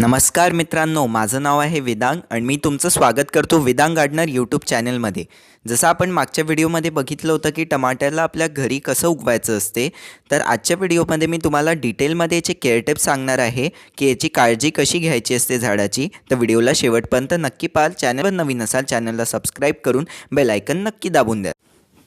नमस्कार मित्रांनो माझं नाव आहे वेदांग आणि मी तुमचं स्वागत करतो वेदांग गार्डनर यूट्यूब चॅनलमध्ये. जसं आपण मागच्या व्हिडिओमध्ये बघितलं होतं की टमाट्याला आपल्या घरी कसं उगवायचं असते तर आजच्या व्हिडिओमध्ये मी तुम्हाला डिटेलमध्ये याचे केअर टिप्स सांगणार आहे की याची काळजी कशी घ्यायची असते झाडाची. तर व्हिडिओला शेवटपर्यंत नक्की पाहाल चॅनलवर नवीन असाल चॅनलला सबस्क्राईब करून बेलायकन नक्की दाबून द्या.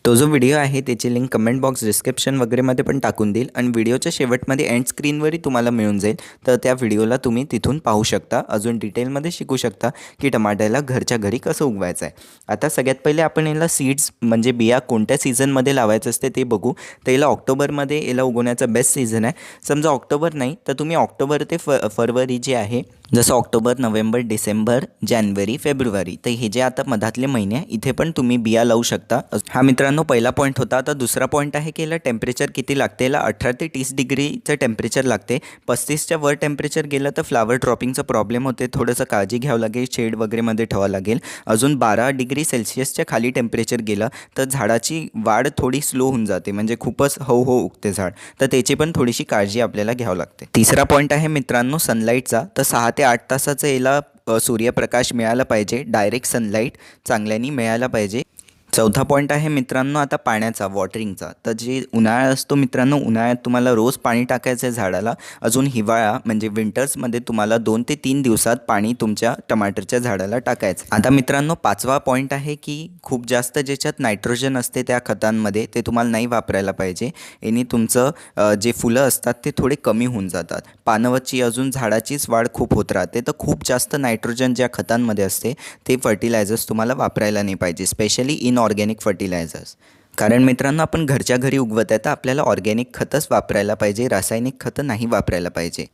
तो जो व्हिडिओ आहे त्याची लिंक कमेंट बॉक्स डिस्क्रिप्शन वगैरेमध्ये पण टाकून देईल आणि व्हिडिओच्या शेवटमध्ये एंड स्क्रीनवरही तुम्हाला मिळून जाईल. तर त्या व्हिडिओला तुम्ही तिथून पाहू शकता. अजून डिटेलमध्ये शिकू शकता की टमाट्याला घरच्या घरी कसं उगवायचं आहे. आता सगळ्यात पहिले आपण याला सीड्स म्हणजे बिया कोणत्या सीझनमध्ये लावायचं असते ते बघू. तर याला ऑक्टोबरमध्ये याला उगवण्याचा बेस्ट सीझन आहे. समजा ऑक्टोबर नाही तर तुम्ही ऑक्टोबर ते फ फरवरी जे आहे जसं ऑक्टोबर नोव्हेंबर डिसेंबर जानेवारी फेब्रुवारी. तर हे जे आता मधातले महिने आहे इथे पण तुम्ही बिया लावू शकता. हा मित्रांनो पहिला पॉईंट होता. आता दुसरा पॉईंट आहे की याला टेम्परेचर किती लागते? याला अठरा ते तीस डिग्रीचं टेम्परेचर लागते. पस्तीसच्या वर टेम्परेचर गेलं तर फ्लावर ड्रॉपिंगचा प्रॉब्लेम होते. थोडंसं काळजी घ्यावं लागेल. शेड वगैरेमध्ये ठेवावं लागेल. अजून बारा डिग्री सेल्सिअसच्या खाली टेम्परेचर गेलं तर झाडाची वाढ थोडी स्लो होऊन जाते. म्हणजे खूपच हळू हो उगते झाड. तर त्याची पण थोडीशी काळजी आपल्याला घ्यावं लागते. तिसरा पॉईंट आहे मित्रांनो सनलाईटचा तर सहा ते ते आठ तासाचं याला सूर्यप्रकाश मिळाला पाहिजे. डायरेक्ट सनलाईट चांगल्यानी मिळायला पाहिजे. चौथा पॉईंट आहे मित्रांनो आता पाण्याचा वॉटरिंगचा तर जे उन्हाळा असतो मित्रांनो उन्हाळ्यात तुम्हाला रोज पाणी टाकायचं आहे झाडाला. अजून हिवाळा म्हणजे विंटर्समध्ये तुम्हाला दोन ते तीन दिवसात पाणी तुमच्या टमाटरच्या झाडाला टाकायचं आता मित्रांनो पाचवा पॉईंट आहे की खूप जास्त ज्याच्यात नायट्रोजन असते त्या खतांमध्ये ते तुम्हाला नाही वापरायला पाहिजे. याने तुमचं जे फुलं असतात ते थोडे कमी होऊन जातात. पानवची अजून झाडाचीच वाढ खूप होत राहते. तर खूप जास्त नायट्रोजन ज्या खतांमध्ये असते ते फर्टिलायझर्स तुम्हाला वापरायला नाही पाहिजे. स्पेशली इन ऑर्गॅनिक फर्टिलायझर्स कारण मित्रांनो आपण घरच्या घरी उगवत आहे तर आपल्याला ऑर्गॅनिक खतच वापरायला पाहिजे रासायनिक खतं नाही वापरायला पाहिजे.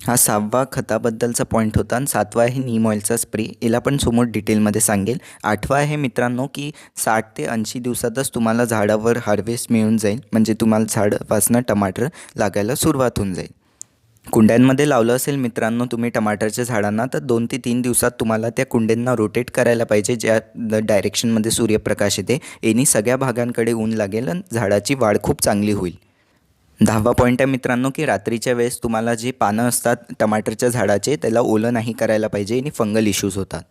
हा सहावा खताबद्दलचा पॉईंट होता आणि सातवा आहे नीम ऑइलचा स्प्रे याला पण समोर डिटेलमध्ये सांगेल. आठवा आहे मित्रांनो की साठ ते ऐंशी दिवसातच तुम्हाला झाडावर हार्वेस्ट मिळून जाईल. म्हणजे तुम्हाला झाडापासनं टमाटर लागायला सुरुवात होऊन जाईल. कुंड्यांमध्ये लावलं असेल मित्रांनो तुम्ही टमाटरच्या झाडांना तर दोन ते तीन दिवसात तुम्हाला त्या कुंड्यांना रोटेट करायला पाहिजे ज्या डायरेक्शनमध्ये सूर्यप्रकाश येते. यांनी सगळ्या भागांकडे ऊन लागेल आणि झाडाची वाढ खूप चांगली होईल. दहावा पॉईंट आहे मित्रांनो की रात्रीच्या वेळेस तुम्हाला जे पानं असतात टमाटरच्या झाडाचे त्याला ओलं नाही करायला पाहिजे आणि फंगल इश्यूज होतात.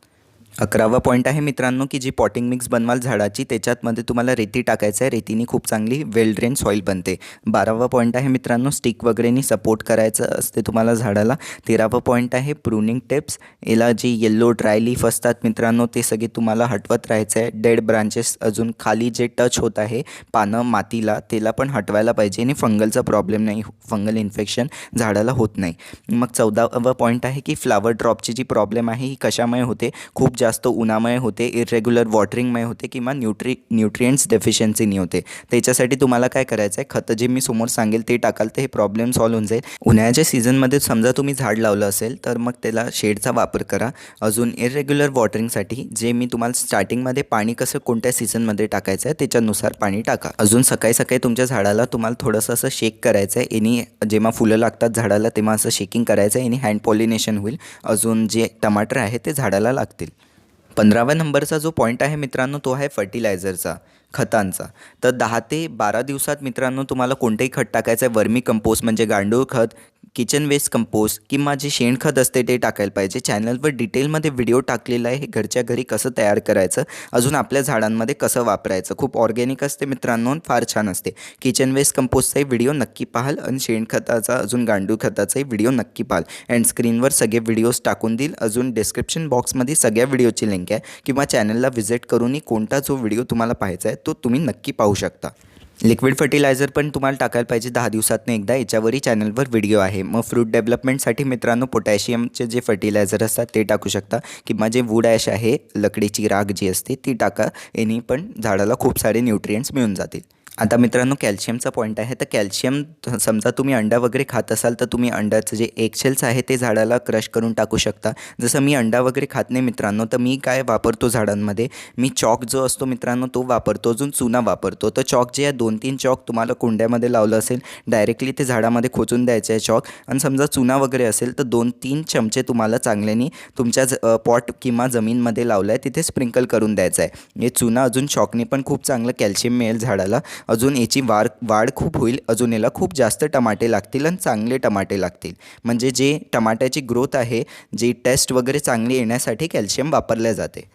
अकरावा पॉईंट आहे मित्रांनो की जी पॉटिंग मिक्स बनवाल झाडाची त्याच्यातमध्ये तुम्हाला रेती टाकायचं आहे. रेतीने खूप चांगली वेल ड्रेन सॉईल बनते. बारावा पॉईंट आहे मित्रांनो स्टिक वगैरेनी सपोर्ट करायचं असते तुम्हाला झाडाला. तेरावा पॉईंट आहे प्रुनिंग टिप्स याला जी येल्लो ड्राय लीफ असतात मित्रांनो ते सगळे तुम्हाला हटवत राहायचं आहे डेड ब्रांचेस अजून खाली जे टच होत आहे पानं मातीला त्याला पण हटवायला पाहिजे. आणि फंगलचा प्रॉब्लेम नाही फंगल इन्फेक्शन झाडाला होत नाही. मग चौदावा पॉईंट आहे की फ्लावर ड्रॉपची जी प्रॉब्लेम आहे ही कशामुळे होते? खूप जास्त जास्त उन्हामुळे होते इरेग्युलर वॉटरिंगमुळे होते किंवा न्यूट्री न्यूट्रियंट्स डेफिशियन्सीनी होते. त्याच्यासाठी तुम्हाला काय करायचं आहे खतं जे मी समोर सांगेल ते टाकाल तर हे प्रॉब्लेम सॉल्व्ह होऊन जाईल. उन्हाळ्याच्या सीझनमध्ये समजा तुम्ही झाड लावलं असेल तर मग त्याला शेडचा वापर करा. अजून इरेग्युलर वॉटरिंगसाठी जे मी तुम्हाला स्टार्टिंगमध्ये पाणी कसं कोणत्या सीझनमध्ये टाकायचं आहे त्याच्यानुसार पाणी टाका. अजून सकाळी सकाळी तुमच्या झाडाला तुम्हाला थोडंसं असं शेक करायचं आहे एनी जेव्हा फुलं लागतात झाडाला तेव्हा असं शेकिंग करायचं आहे एनी हँड पॉलिनेशन होईल. अजून जे टमाटर आहे ते झाडाला लागतील. पंधराव्या नंबरचा जो पॉईंट आहे मित्रांनो तो आहे फर्टिलायझरचा खतांचा. तर दहा ते बारा दिवसात मित्रांनो तुम्हाला कोणतंही खत टाकायचं आहे वर्मी कंपोस्ट म्हणजे गांडूळ खत किचन वेस्ट कंपोस्ट किंवा जे शेणखत असते ते टाकायला पाहिजे. चॅनलवर डिटेलमध्ये व्हिडिओ टाकलेला आहे. हे घरच्या घरी कसं तयार करायचं? अजून आपल्या झाडांमध्ये कसं वापरायचं? खूप ऑर्गॅनिक असते मित्रांनो फार छान असते. किचन वेस्ट कंपोस्टचाही व्हिडिओ नक्की पाहाल आणि शेणखताचा अजून गांडूळ खताचाही व्हिडिओ नक्की पाहाल. अँड स्क्रीनवर सगळे व्हिडिओज टाकून देईल. अजून डिस्क्रिप्शन बॉक्समध्ये सगळ्या व्हिडिओची लिंक आहे. किंवा चॅनलला व्हिजिट करूनही कोणता जो व्हिडिओ तुम्हाला पाहायचा आहे तो तुम्ही नक्की पाहू शकता. लिक्विड फर्टिलायझर पण तुम्हाला टाकायला पाहिजे दहा दिवसातनं एकदा. याच्यावरही चॅनलवर व्हिडिओ आहे. मग फ्रूट डेव्हलपमेंटसाठी मित्रांनो पोटॅशियमचे जे फर्टिलायझर असतात ते टाकू शकता. किंवा जे वूड ॲश आहे लकडीची राग जी असते ती टाका. यांनी पण झाडाला खूप सारे न्यूट्रियंट्स मिळून जातील. आता मित्रांनो कॅल्शियमचा पॉईंट आहे. तर कॅल्शियम समजा तुम्ही अंडा वगैरे खात असाल तर तुम्ही अंड्याचं जे एक्सेल्स आहे ते झाडाला क्रश करून टाकू शकता. जसं मी अंडा वगैरे खात नाही मित्रांनो तर मी काय वापरतो झाडांमध्ये? मी चॉक जो असतो मित्रांनो तो वापरतो. अजून चुना वापरतो. तर चॉक जे आहे दोन तीन चॉक तुम्हाला कुंड्यामध्ये लावलं असेल डायरेक्टली ते झाडामध्ये खोचून द्यायचं आहे चॉक आणि समजा चुना वगैरे असेल तर दोन तीन चमचे तुम्हाला चांगल्याने तुमच्या ज पॉट किंवा जमीनमध्ये लावलं आहे तिथे स्प्रिंकल करून द्यायचं आहे. हे चुना अजून चॉकने पण खूप चांगलं कॅल्शियम मिळेल झाडाला. अजून याची वाढ वाढ खूप होईल. अजून याला खूप जास्त टमाटे लागतील आणि चांगले टमाटे लागतील. म्हणजे जे टमाट्याची ग्रोथ आहे जी टेस्ट वगैरे चांगली येण्यासाठी कॅल्शियम वापरले जाते.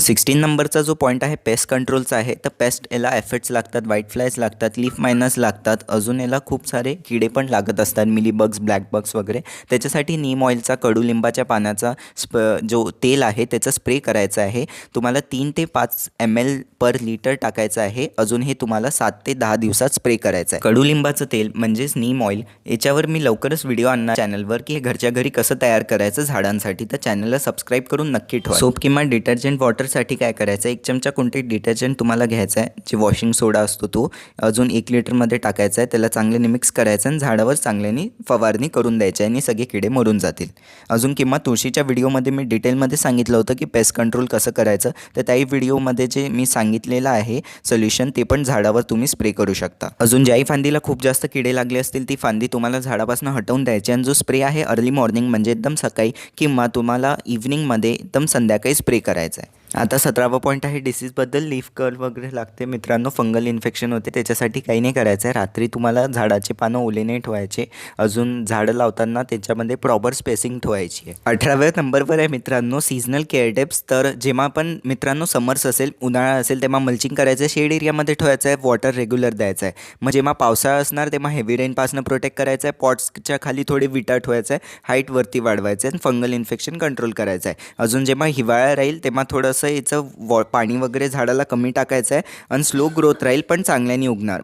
सिक्स्टीन नंबरचा जो पॉईंट आहे पेस्ट कंट्रोलचा आहे तर पेस्ट याला एफेक्ट्स लागतात व्हाईट फ्लायज लागतात लीफ मायनस लागतात. अजून याला खूप सारे किडे पण लागत असतात मिली बग्स ब्लॅक बग्स वगैरे. त्याच्यासाठी नीम ऑइलचा कडुलिंबाच्या पानाचा स्प जो तेल आहे त्याचा स्प्रे करायचा आहे. तुम्हाला तीन ते पाच एम एल पर लिटर टाकायचं आहे. अजून हे तुम्हाला सात ते दहा दिवसात स्प्रे करायचं आहे. कडुलिंबाचं तेल म्हणजेच नीम ऑइल याच्यावर मी लवकरच व्हिडिओ आणणार चॅनलवर की हे घरच्या घरी कसं तयार करायचं झाडांसाठी. तर चॅनलला सबस्क्राईब करून नक्की ठेवा. सोप किंवा डिटर्जंट वॉटर लिटरसाठी काय करायचं? आहे एक चमचा कोणते डिटर्जंट तुम्हाला घ्यायचा आहे जे वॉशिंग सोडा असतो तो अजून एक लिटरमध्ये टाकायचा आहे त्याला चांगल्याने मिक्स करायचं आणि झाडावर चांगल्याने फवारणी करून द्यायची आहे आणि सगळे किडे मरून जातील. अजून किंवा तुळशीच्या व्हिडिओमध्ये मी डिटेलमध्ये सांगितलं होतं की पेस्ट कंट्रोल कसं करायचं तर त्याही व्हिडिओमध्ये जे मी सांगितलेलं आहे सोल्युशन ते पण झाडावर तुम्ही स्प्रे करू शकता. अजून ज्याही फांदीला खूप जास्त किडे लागले असतील ती फांदी तुम्हाला झाडापासून हटवून द्यायची आणि जो स्प्रे आहे अर्ली मॉर्निंग म्हणजे एकदम सकाळी किंवा तुम्हाला इव्हनिंगमध्ये एकदम संध्याकाळी स्प्रे करायचा आहे आता सतरावा पॉईंट आहे डिसीजबद्दल लीफ कर्ल वगैरे लागते. मित्रांनो फंगल इन्फेक्शन होते त्याच्यासाठी काही नाही करायचं आहे. रात्री तुम्हाला झाडाचे पानं ओले नाही ठेवायचे. अजून झाडं लावताना त्याच्यामध्ये प्रॉपर स्पेसिंग ठेवायची आहे. अठराव्या नंबरवर आहे मित्रांनो सीझनल केअर टिप्स तर जेव्हा पण मित्रांनो समर्स असेल उन्हाळा असेल तेव्हा मल्चिंग करायचं आहे. शेड एरियामध्ये ठेवायचं आहे. वॉटर रेग्युलर द्यायचं आहे. मग जेव्हा पावसाळा असणार तेव्हा हेवी रेनपासून प्रोटेक्ट करायचं आहे. पॉट्सच्या खाली थोडी विटा ठेवायचं आहे. हाईट वरती वाढवायचं आहे. आणि फंगल इन्फेक्शन कंट्रोल करायचं आहे. अजून जेव्हा हिवाळा राहील तेव्हा थोडंसं याचं वॉ पाणी वगैरे झाडाला कमी टाकायचं आहे आणि स्लो ग्रोथ राहील पण चांगल्याने उगणार.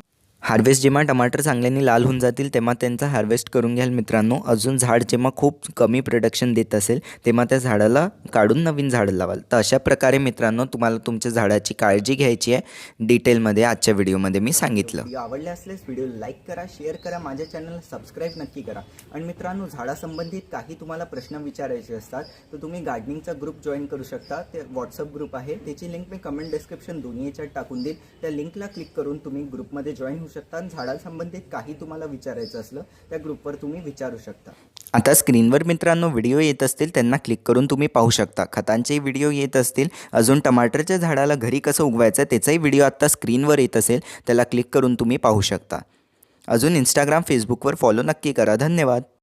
हार्वेस्ट जेव्हा टमाटर चांगल्याने लाल होऊन जातील तेव्हा त्यांचा हार्वेस्ट करून घ्याल मित्रांनो. अजून झाड जेव्हा खूप कमी प्रोडक्शन देत असेल तेव्हा त्या झाडाला काढून नवीन झाडं लावाल. तर अशा प्रकारे मित्रांनो तुम्हाला तुमच्या झाडाची काळजी घ्यायची आहे. डिटेलमध्ये आजच्या व्हिडिओमध्ये मी सांगितलं. आवडले असल्यास व्हिडिओ लाईक करा शेअर करा माझ्या चॅनलला सबस्क्राईब नक्की करा. आणि मित्रांनो झाडासंबंधित काही तुम्हाला प्रश्न विचारायचे असतात तर तुम्ही गार्डनिंगचा ग्रुप जॉईन करू शकता. ते व्हॉट्सअप ग्रुप आहे. त्याची लिंक मी कमेंट डिस्क्रिप्शन दोन्ही याच्यात टाकून देईल. त्या लिंकला क्लिक करून तुम्ही ग्रुपमध्ये जॉईन होऊ शकता आणि झाडासंबंधित काही तुम्हाला विचारायचं असलं त्या ग्रुपवर तुम्ही विचारू शकता. आता स्क्रीनवर मित्रांनो व्हिडिओ येत असतील त्यांना क्लिक करून तुम्ही पाहू शकता. खतांचे व्हिडिओ येत असतील. अजून टमाटरच्या झाडाला घरी कसं उगवायचं त्याचाही व्हिडिओ आत्ता स्क्रीनवर येत असेल त्याला क्लिक करून तुम्ही पाहू शकता. अजून इंस्टाग्राम फेसबुकवर फॉलो नक्की करा. धन्यवाद.